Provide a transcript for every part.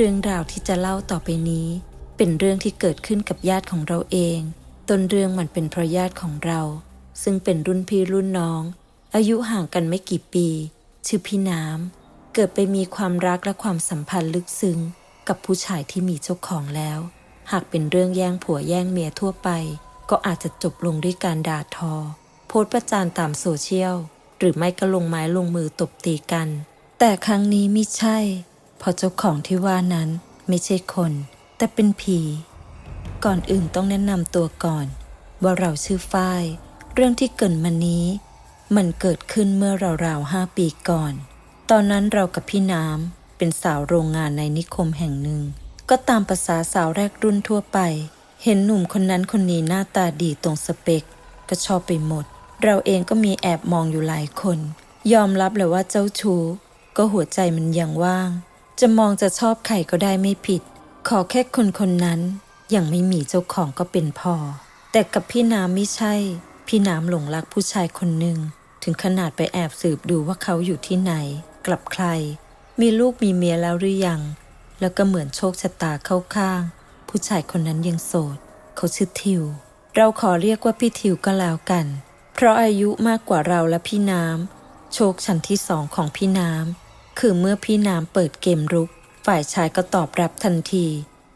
เรื่องราวที่จะเล่าต่อไปนี้ เป็นเรื่องที่เกิดขึ้นกับญาติของเราเอง ต้นเรื่องมันเป็นเพราะญาติของเรา ซึ่งเป็นรุ่นพี่รุ่นน้อง อายุห่างกันไม่กี่ปี ชื่อพี่น้ำเกิดไปมีความรักและความสัมพันธ์ลึกซึ้ง กับผู้ชายที่มีเจ้าของแล้ว หากเป็นเรื่องแย่งผัวแย่งเมียทั่วไป ก็อาจจะจบลงด้วยการด่าทอ โพสประจานตามโซเชียลหรือไม่ก็ลงไม้ลงมือตบตีกัน แต่ครั้งนี้ไม่ใช่ เพราะเจ้าของที่ว่านั้นไม่ใช่คน แต่เป็นผี ก่อนอื่นต้องแนะนำตัวก่อน ว่าเราชื่อฝ้าย เรื่องที่เกรินมานี้ มันเกิดขึ้นเมื่อราวๆห้าปีก่อน ตอนนั้นเรากับพี่น้ำเป็นสาวโรงงานในนิคมแห่งหนึ่ง ก็ตามภาษาสาวแรกรุ่นทั่วไป เห็นหนุ่มคนนั้นคนนี้หน้าตาดีตรงสเปคก็ชอบไปหมด เราเองก็มีแอบมองอยู่หลายคน ยอมรับเลยว่าเจ้าชู้ก็หัวใจมันยังว่าง จะมองจะชอบใครก็ได้ไม่ผิด ขอแค่คนคนนั้นยังไม่มีเจ้าของก็เป็นพอ แต่กับพี่น้ำไม่ใช่ พี่น้ำหลงรักผู้ชายคนหนึ่ง ถึงขนาดไปแอบสืบดูว่าเขาอยู่ที่ไหน กลับใคร มีลูกมีเมียแล้วหรือยัง แล้วก็เหมือนโชคชะตาเข้าข้าง ผู้ชายคนนั้นยังโสด เขาชื่อทิว เราขอเรียกว่าพี่ทิวก็แล้วกัน เพราะอายุมากกว่าเราและพี่น้ำโชคชั้นที่สองของพี่น้ำ คือเมื่อพี่น้ำเปิดเกมรุก ฝ่ายชายก็ตอบรับทันที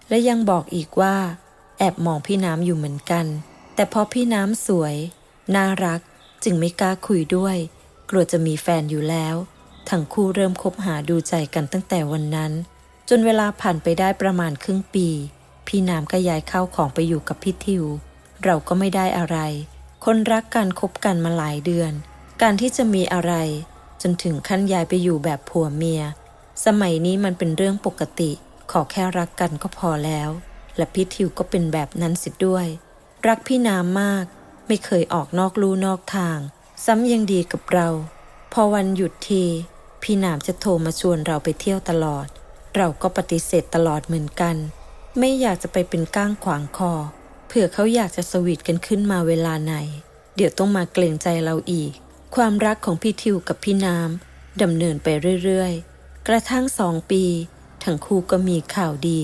และยังบอกอีกว่า แอบมองพี่น้ำอยู่เหมือนกัน แต่พอพี่น้ำสวย น่ารักจึงไม่กล้าคุยด้วย กลัวจะมีแฟนอยู่แล้ว ทั้งคู่เริ่มคบหาดูใจกันตั้งแต่วันนั้น จนเวลาผ่านไปได้ประมาณครึ่งปี พี่น้ำก็ย้ายเข้าของไปอยู่กับพี่ทิว เราก็ไม่ได้อะไร คนรักกันคบกันมาหลายเดือน การที่จะมีอะไร จนถึงขั้นย้ายไปอยู่แบบผัวเมีย สมัยนี้มันเป็นเรื่องปกติ ขอแค่รักกันก็พอแล้ว และพี่ทิวก็เป็นแบบนั้นสิด้วย รักพี่น้ำมาก ไม่เคยออกนอกลู่นอกทาง ซ้ำยังดีกับเรา พอวันหยุดที พี่น้ำจะโทรมาชวนเราไปเที่ยวตลอด เราก็ปฏิเสธตลอดเหมือนกัน ไม่อยากจะไปเป็นก้างขวางคอเผื่อเขาอยากจะสวีทกันขึ้นมาเวลาไหน เดี๋ยวต้องมาเกรงใจเราอีก ความรักของพี่ทิวกับพี่น้ำดำเนินไปเรื่อยๆ กระทั่งสองปี ทั้งคู่ก็มีข่าวดี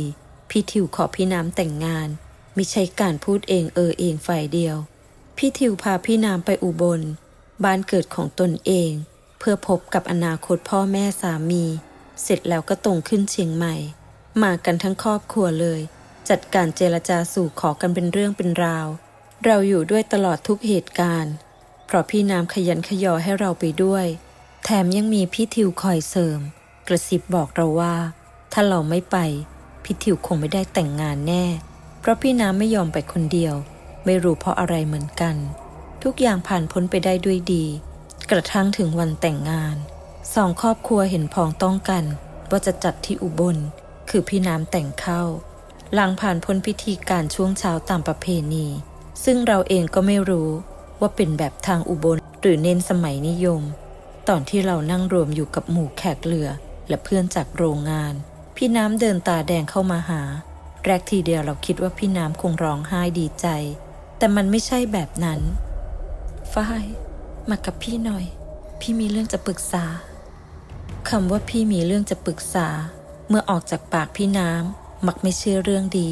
พี่ทิวขอพี่น้ำแต่งงาน ไม่ใช่การพูดเองเออเองฝ่ายเดียว พี่ทิวพาพี่น้ำไปอุบล บ้านเกิดของตนเอง เพื่อพบกับอนาคตพ่อแม่สามี เสร็จแล้วก็ตรงขึ้นเชียงใหม่ มากันทั้งครอบครัวเลย จัดการเจรจาสู่ขอกันเป็นเรื่องเป็นราว เราอยู่ด้วยตลอดทุกเหตุการณ์ เพราะพี่น้ำขยันขยอให้เราไปด้วย แถมยังมีพี่ทิวคอยเสริม กระซิบบอกเราว่า ถ้าเราไม่ไป พี่ทิวคงไม่ได้แต่งงานแน่ เพราะพี่น้ำไม่ยอมไปคนเดียว ไม่รู้เพราะอะไรเหมือนกัน ทุกอย่างผ่านพ้นไปได้ด้วยดี กระทั่งถึงวันแต่งงาน สองครอบครัวเห็นพ้องต้องกัน ว่าจะจัดที่อุบล คือพี่น้ำแต่งเข้า หลังผ่านพ้นพิธีการช่วงเช้าตามประเพณี ซึ่งเราเองก็ไม่รู้ ว่าเป็นแบบทางอุบลหรือเน้นสมัยนิยม ตอนที่เรานั่งรวมอยู่กับหมู่แขกเหลือ และเพื่อนจากโรงงาน พี่น้ำเดินตาแดงเข้ามาหา แรกทีเดียวเราคิดว่าพี่น้ำคงร้องไห้ดีใจ แต่มันไม่ใช่แบบนั้นฝ้ายมากับพี่หน่อย พี่มีเรื่องจะปรึกษาคำว่าพี่มีเรื่องจะปรึกษา เมื่อออกจากปากพี่น้ำมักไม่เชื่อเรื่องดี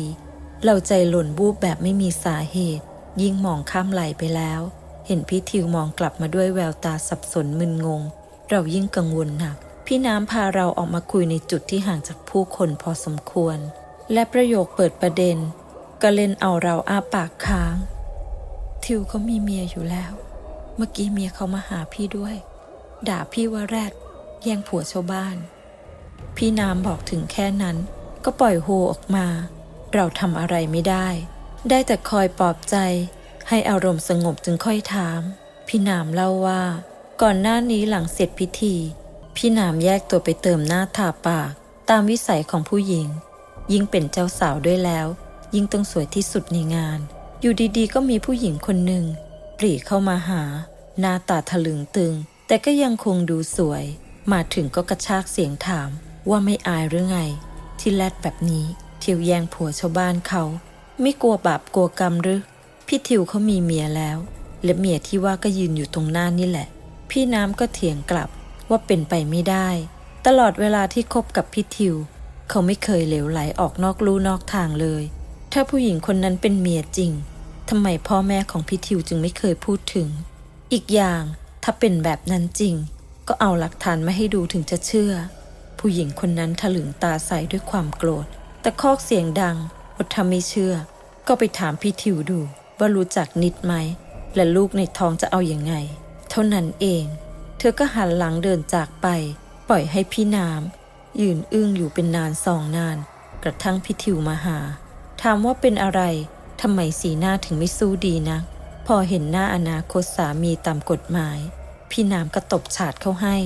เราใจหล่นบูบแบบไม่มีสาเหตุ ยิ่งมองข้ามไหลไปแล้ว เห็นพี่ทิวมองกลับมาด้วยแววตาสับสนมึนงง เรายิ่งกังวลหนัก พี่น้ำพาเราออกมาคุยในจุดที่ห่างจากผู้คนพอสมควร และประโยคเปิดประเด็นก็เล่นเอาเราอ้าปากค้าง ทิวเขามีเมียอยู่แล้ว เมื่อกี้เมียเขามาหาพี่ด้วย ด่าพี่ว่าแรด แย่งผัวชาวบ้าน พี่น้ำบอกถึงแค่นั้น ก็ปล่อยโฮออกมา เราทำอะไรไม่ได้ ได้แต่คอยปลอบใจ ให้อารมณ์สงบจึงค่อยถาม พี่หน้ำเล่าว่า ก่อนหน้านี้หลังเสร็จพิธี พี่หน้ำแยกตัวไปเติมหน้าทาปาก ตามวิสัยของผู้หญิง ยิ่งเป็นเจ้าสาวด้วยแล้ว ยิ่งต้องสวยที่สุดในงาน อยู่ดีๆ ก็มีผู้หญิงคนหนึ่งปรีเข้ามาหา หน้าตาถลึงตึง แต่ก็ยังคงดูสวย มาถึงก็กระชากเสียงถามว่าไม่อายหรือไง ที่แรดแบบนี้เที่ยวแย่งผัวชาวบ้านเขา ไม่กลัวบาปกลัวกรรมหรือพี่ทิวเขามีเมียแล้ว และเมียที่ว่าก็ยืนอยู่ตรงหน้านี่แหละ พี่น้ำก็เถียงกลับว่าเป็นไปไม่ได้ ตลอดเวลาที่คบกับพี่ทิว เขาไม่เคยเหลวไหลออกนอกลู่นอกทางเลย ถ้าผู้หญิงคนนั้นเป็นเมียจริงทำไมพ่อแม่ของพี่ทิวจึงไม่เคยพูดถึง อีกอย่างถ้าเป็นแบบนั้นจริง ก็เอาหลักฐานมาให้ดูถึงจะเชื่อ ผู้หญิงคนนั้นถลึงตาใสด้วยความโกรธ แต่คอกเสียงดัง ว่าถ้าไม่เชื่อ ก็ไปถามพี่ทิวดูว่ารู้จักนิดไหม และลูกในท้องจะเอาอยัางไง เท่านั้นเอง เธอก็หันหลังเดินจากไป ปล่อยให้พี่น้ำยืนอึ้งอยู่เป็นนานสองนาน กระทั่งพี่ทิวมาหา ถามว่าเป็นอะไรทำไมสีหน้าถึงไม่สู้ดีนะพอเห็นหน้าอนาคตสามีตามกฎหมาย พี่น้ำก็ตบฉาดเข้าให้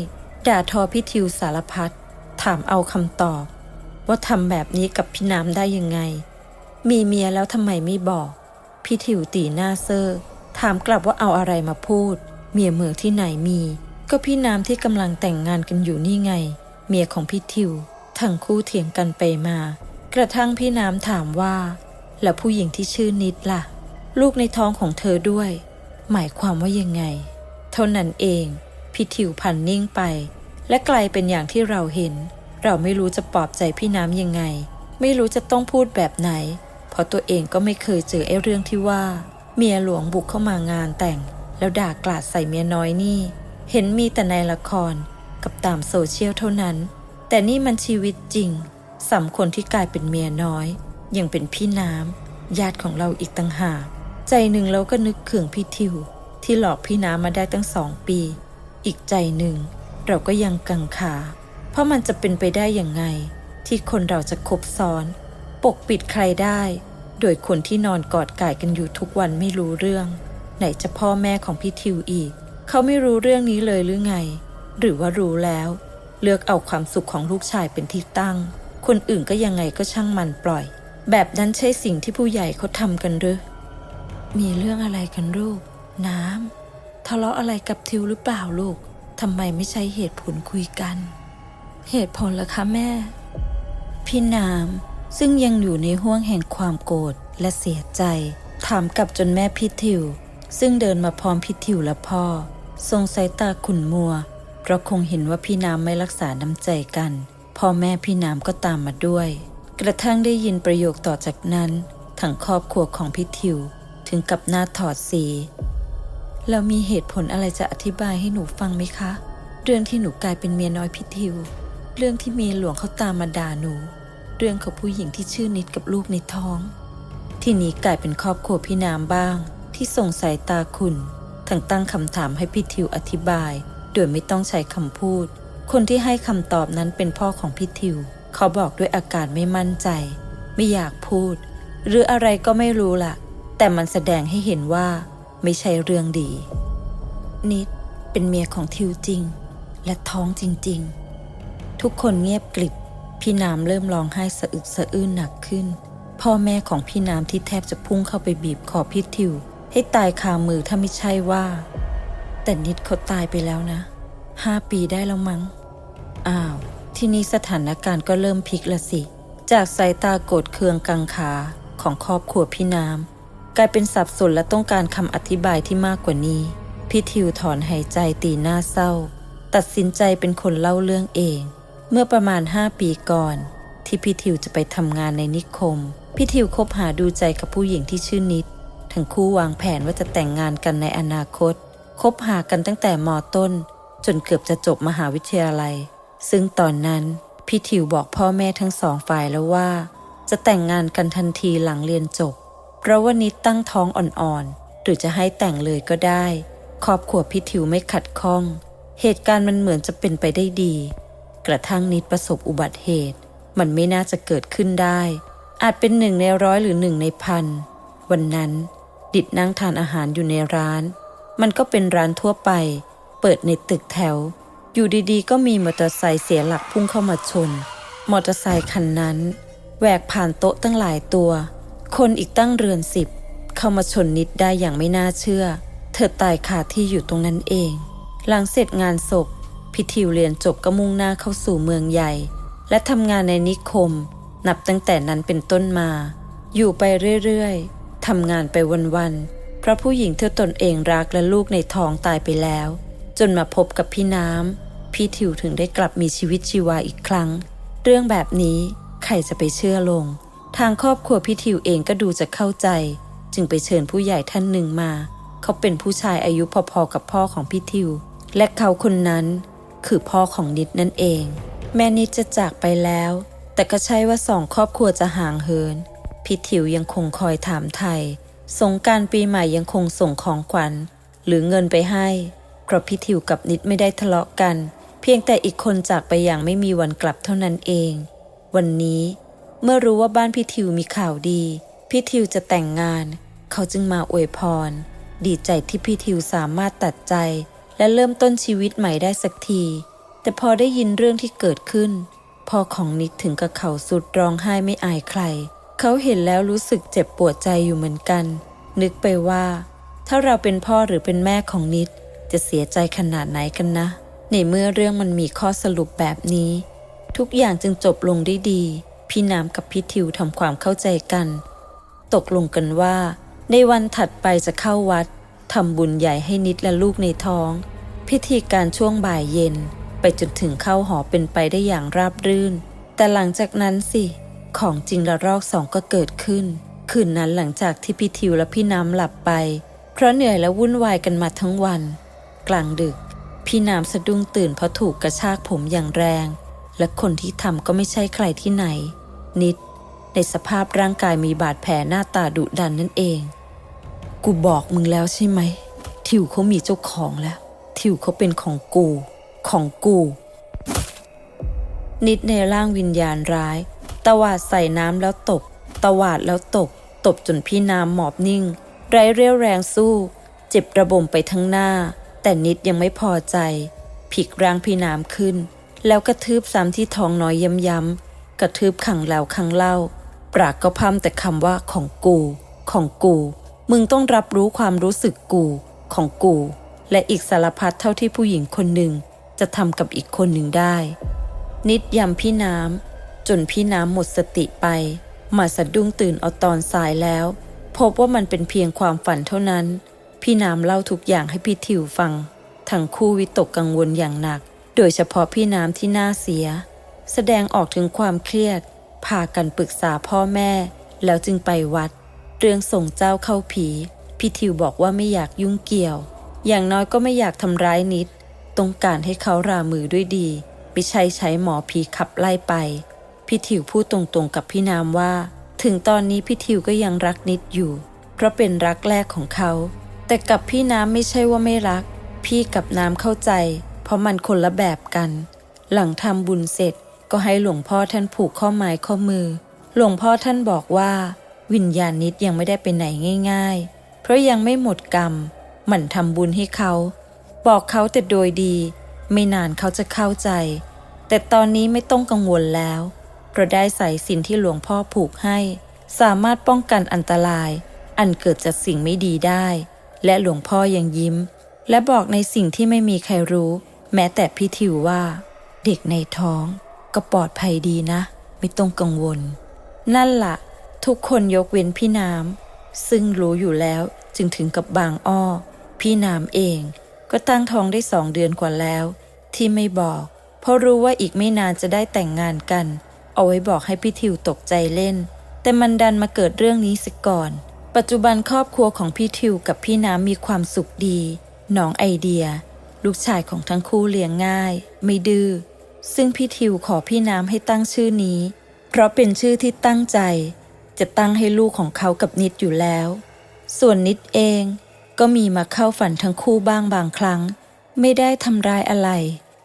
ด่าทอพี่ทิวสารพัดถามเอาคำตอบ ว่าทำแบบนี้กับพี่น้ำได้ยังไง มีเมียแล้วทำไมไม่บอก พี่ทิวตีหน้าเซอร์ ถามกลับว่าเอาอะไรมาพูด เมียเหมือที่ไหนมี ก็พี่น้ำที่กำลังแต่งงานกันอยู่นี่ไง เมียของพี่ทิว ทั้งคู่เถียงกันไปมา กระทั่งพี่น้ำถามว่า แล้วผู้หญิงที่ชื่อนิดล่ะ ลูกในท้องของเธอด้วย หมายความว่ายังไง เท่านั้นเอง พี่ทิวพันนิ่งไป และกลายเป็นอย่างที่เราเห็น เราไม่รู้จะปลอบใจพี่น้ำยังไง ไม่รู้จะต้องพูดแบบไหน เพราะตัวเองก็ไม่เคยเจอไอ้เรื่องที่ว่า เมียหลวงบุกเข้ามางานแต่ง แล้วด่ากลาดใส่เมียน้อยนี่ เห็นมีแต่ในละครกับตามโซเชียลเท่านั้น แต่นี่มันชีวิตจริงสำคนที่กลายเป็นเมียน้อย ยังเป็นพี่น้ำญาติของเราอีกต่างหากใจหนึ่งเราก็นึกเคืองพี่ทิว ที่หลอกพี่น้ำมาได้ตั้งสองปี อีกใจหนึ่ง เราก็ยังกังขา เพราะมันจะเป็นไปได้อย่างไง ที่คนเราจะคบซ้อน ปกปิดใครได้ โดยคนที่นอนกอดก่ายกันอยู่ทุกวันไม่รู้เรื่อง ไหนจะพ่อแม่ของพี่ทิวอีก เขาไม่รู้เรื่องนี้เลยหรือไง หรือว่ารู้แล้ว เลือกเอาความสุขของลูกชายเป็นที่ตั้ง คนอื่นก็ยังไงก็ช่างมันปล่อย แบบนั้นใช่สิ่งที่ผู้ใหญ่เขาทำกันหรือมีเรื่องอะไรกันลูก น้ำทะเลาะอะไรกับทิวหรือเปล่าลูกทำไมไม่ใช้เหตุผลคุยกัน เหตุผลเหรอคะแม่ พี่น้ำ ซึ่งยังอยู่ในห้วงแห่งความโกรธและเสียใจ ถามกลับจนแม่พี่ทิว ซึ่งเดินมาพร้อมพี่ทิวและพ่อ ทรงสายตาขุ่นมัว เพราะคงเห็นว่าพี่น้ำไม่รักษาน้ำใจกัน พ่อแม่พี่น้ำก็ตามมาด้วย กระทั่งได้ยินประโยคต่อจากนั้นทั้งครอบครัวของพี่ทิว ถึงกับหน้าถอดสีแล้วมีเหตุผลอะไรจะอธิบายให้หนูฟังไหมคะ เรื่องที่หนูกลายเป็นเมียน้อยพี่ทิว เรื่องที่เมียหลวงเขาตามมาด่าหนู เรื่องของผู้หญิงที่ชื่อนิดกับลูกในท้อง ที่นี้กลายเป็นครอบครัวพี่น้ำบ้าง ที่ส่งสายตาคุณทั้งตั้งคำถามให้พี่ทิวอธิบาย โดยไม่ต้องใช้คำพูด คนที่ให้คำตอบนั้นเป็นพ่อของพี่ทิว เขาบอกด้วยอาการไม่มั่นใจ ไม่อยากพูด หรืออะไรก็ไม่รู้ล่ะ แต่มันแสดงให้เห็นว่า ไม่ใช่เรื่องดี นิดเป็นเมียของทิวจริง และท้องจริง ๆ ทุกคนเงียบกริบ พี่น้ำเริ่มร้องไห้สะอึกสะอื้นหนักขึ้น พ่อแม่ของพี่น้ำที่แทบจะพุ่งเข้าไปบีบคอพี่ทิว ให้ตายคามือถ้าไม่ใช่ว่า แต่นิดเขาตายไปแล้วนะห้าปีได้แล้วมั้ง อ้าว ที่นี้สถานการณ์ก็เริ่มพลิกละสิ จากสายตาโกรธเคืองกังขาของครอบครัวพี่น้ำกลายเป็นสับสนและต้องการคำอธิบายที่มากกว่านี้ พี่ทิวถอนหายใจตีหน้าเศร้า ตัดสินใจเป็นคนเล่าเรื่องเอง เมื่อประมาณ 5 ปีก่อน ที่พี่ทิวจะไปทำงานในนิคม พี่ทิวคบหาดูใจกับผู้หญิงที่ชื่อนิด ทั้งคู่วางแผนว่าจะแต่งงานกันในอนาคต คบหากันตั้งแต่มต้น จนเกือบจะจบมหาวิทยาลัย ซึ่งตอนนั้นพี่ทิวบอกพ่อแม่ทั้งสองฝ่ายแล้วว่า จะแต่งงานกันทันทีหลังเรียนจบ เพราะว่านิดตั้งท้องอ่อนๆ หรือจะให้แต่งเลยก็ได้ ครอบครัวพี่ทิวไม่ขัดข้อง เหตุการณ์มันเหมือนจะเป็นไปได้ดี กระทั่งนิดประสบอุบัติเหตุ มันไม่น่าจะเกิดขึ้นได้ อาจเป็นหนึ่งในร้อยหรือหนึ่งในพัน วันนั้น ดิดนั่งทานอาหารอยู่ในร้าน มันก็เป็นร้านทั่วไป เปิดในตึกแถว อยู่ดีๆ ก็มีมอเตอร์ไซค์เสียหลักพุ่งเข้ามาชน มอเตอร์ไซค์คันนั้นแหวกผ่านโต๊ะตั้งหลายตัว คนอีกตั้งเรือนสิบเข้ามาชนนิดได้อย่างไม่น่าเชื่อ เธอตายคาที่อยู่ตรงนั้นเอง หลังเสร็จงานศพ พิทิวเรียนจบก็มุ่งหน้าเข้าสู่เมืองใหญ่ และทำงานในนิคม นับตั้งแต่นั้นเป็นต้นมา อยู่ไปเรื่อยๆทำงานไปวันๆเพราะผู้หญิงที่ตนเองรักและลูกในท้องตายไปแล้ว จนมาพบกับพี่น้ำพี่ทิวถึงได้กลับมีชีวิตชีวาอีกครั้ง เรื่องแบบนี้ใครจะไปเชื่อลง ทางครอบครัวพี่ทิวเองก็ดูจะเข้าใจ จึงไปเชิญผู้ใหญ่ท่านหนึ่งมา เขาเป็นผู้ชายอายุพอๆกับพ่อของพี่ทิว และเขาคนนั้น คือพ่อของนิดนั่นเอง แม่นิดจะจากไปแล้ว แต่ก็ใช่ว่าสองครอบครัวจะห่างเหิน พี่ทิวยังคงคอยถามไทย สงการปีใหม่ยังคงส่งของขวัญ หรือเงินไปให้เพราะพี่ทิวกับนิดไม่ได้ทะเลาะกัน เพียงแต่อีกคนจากไปอย่างไม่มีวันกลับเท่านั้นเอง วันนี้เมื่อรู้ว่าบ้านพี่ทิวมีข่าวดี พี่ทิวจะแต่งงาน เขาจึงมาอวยพร ดีใจที่พี่ทิวสามารถตัดใจ และเริ่มต้นชีวิตใหม่ได้สักที แต่พอได้ยินเรื่องที่เกิดขึ้นพ่อของนิดถึงกับเขาสุดร้องไห้ไม่อายใคร เขาเห็นแล้วรู้สึกเจ็บปวดใจอยู่เหมือนกัน นึกไปว่า ถ้าเราเป็นพ่อหรือเป็นแม่ของนิดจะเสียใจขนาดไหนกันนะ ในเมื่อเรื่องมันมีข้อสรุปแบบนี้ ทุกอย่างจึงจบลงได้ดี พี่น้ำกับพี่ทิวทำความเข้าใจกัน ตกลงกันว่า ในวันถัดไปจะเข้าวัดทำบุญใหญ่ให้นิดและลูกในท้อง พิธีการช่วงบ่ายเย็น ไปจนถึงเข้าหอเป็นไปได้อย่างราบรื่น แต่หลังจากนั้นสิ ของจริงระลอกสองก็เกิดขึ้น คืนนั้นหลังจากที่พี่ทิวและพี่น้ำหลับไป เพราะเหนื่อยและวุ่นวายกันมาทั้งวัน กลางดึก พี่น้ำสะดุ้งตื่นเพราะถูกกระชากผมอย่างแรง และคนที่ทำก็ไม่ใช่ใครที่ไหน นิด ในสภาพร่างกายมีบาดแผลหน้าตาดุดันนั่นเอง กูบอกมึงแล้วใช่ไหม ทิวเขามีเจ้าของแล้ว ทิวเขาเป็นของกู ของกู นิดในร่างวิญญาณร้าย ตวาดใส่น้ำแล้วตบ ตวาดแล้วตบ ตบจนพี่น้ำหมอบนิ่ง ไร้เรี่ยวแรงสู้ เจ็บระบมไปทั้งหน้า แต่นิดยังไม่พอใจ ผิกร่างพี่น้ำขึ้น แล้วกระทืบซ้ำที่ท้องน้อยย้ำๆกระทืบขังแล้วขังเล่า ปรากก็พร่ำแต่คำว่าของกู ของกู มึงต้องรับรู้ความรู้สึกกูของกู และอีกสารพัดเท่าที่ผู้หญิงคนหนึ่งจะทำกับอีกคนหนึ่งได้ นิดยำพี่น้ำจนพี่น้ำหมดสติไป มาสะดุ้งตื่นเอาตอนสายแล้ว พบว่ามันเป็นเพียงความฝันเท่านั้น พี่น้ำเล่าทุกอย่างให้พี่ทิวฟัง ทั้งคู่วิตกกังวลอย่างหนัก โดยเฉพาะพี่น้ำที่น่าเสีย แสดงออกถึงความเครียด พากันปรึกษาพ่อแม่ แล้วจึงไปวัด เรื่องส่งเจ้าเข้าผี พี่ทิวบอกว่าไม่อยากยุ่งเกี่ยว อย่างน้อยก็ไม่อยากทำร้ายนิด ต้องการให้เขารามือด้วยดีไม่ใช่ใช้หมอผีขับไล่ไป พี่ทิวพูดตรงๆกับพี่น้ำว่า ถึงตอนนี้พี่ทิวก็ยังรักนิดอยู่ เพราะเป็นรักแรกของเขา แต่กับพี่น้ำไม่ใช่ว่าไม่รัก พี่กับน้ำเข้าใจ เพราะมันคนละแบบกัน หลังทำบุญเสร็จก็ให้หลวงพ่อท่านผูกข้อไม้ข้อมือ หลวงพ่อท่านบอกว่า วิญญาณนิดยังไม่ได้ไปไหนง่าย ๆ เพราะยังไม่หมดกรรม หมั่นทำบุญให้เขา บอกเขาแต่โดยดี ไม่นานเขาจะเข้าใจ แต่ตอนนี้ไม่ต้องกังวลแล้วเพราะได้สายสินที่หลวงพ่อผูกให้ สามารถป้องกันอันตราย อันเกิดจากสิ่งไม่ดีได้ และหลวงพ่อยังยิ้ม และบอกในสิ่งที่ไม่มีใครรู้ แม้แต่พี่ทิวว่า เด็กในท้อง ก็ปลอดภัยดีนะ ไม่ต้องกังวล นั่นละ่ะ ทุกคนยกเว้นพี่น้ำซึ่งรู้อยู่แล้วจึงถึงกับบางอ้อ พี่น้ำเองก็ตั้งท้องได้สองเดือนกว่าแล้ว ที่ไม่บอก เพราะรู้ว่าอีกไม่นานจะได้แต่งงานกัน เอาไว้บอกให้พี่ทิวตกใจเล่น แต่มันดันมาเกิดเรื่องนี้สิก่อน ปัจจุบันครอบครัวของพี่ทิวกับพี่น้ำมีความสุขดีน้องไอเดีย ลูกชายของทั้งคู่เลี้ยงง่าย ไม่ดื้อซึ่งพี่ทิวขอพี่น้ำให้ตั้งชื่อนี้ เพราะเป็นชื่อที่ตั้งใจ จะตั้งให้ลูกของเขากับนิดอยู่แล้ว ส่วนนิดเอง ก็มีมาเข้าฝันทั้งคู่บ้างบางครั้ง ไม่ได้ทำร้ายอะไร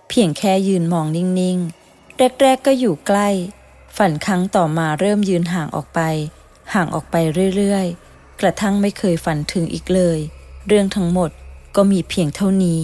เพียงแค่ยืนมองนิ่งๆ แรกๆก็อยู่ใกล้ ฝันครั้งต่อมาเริ่มยืนห่างออกไป ห่างออกไปเรื่อยๆ กระทั่งไม่เคยฝันถึงอีกเลย เรื่องทั้งหมดก็มีเพียงเท่านี้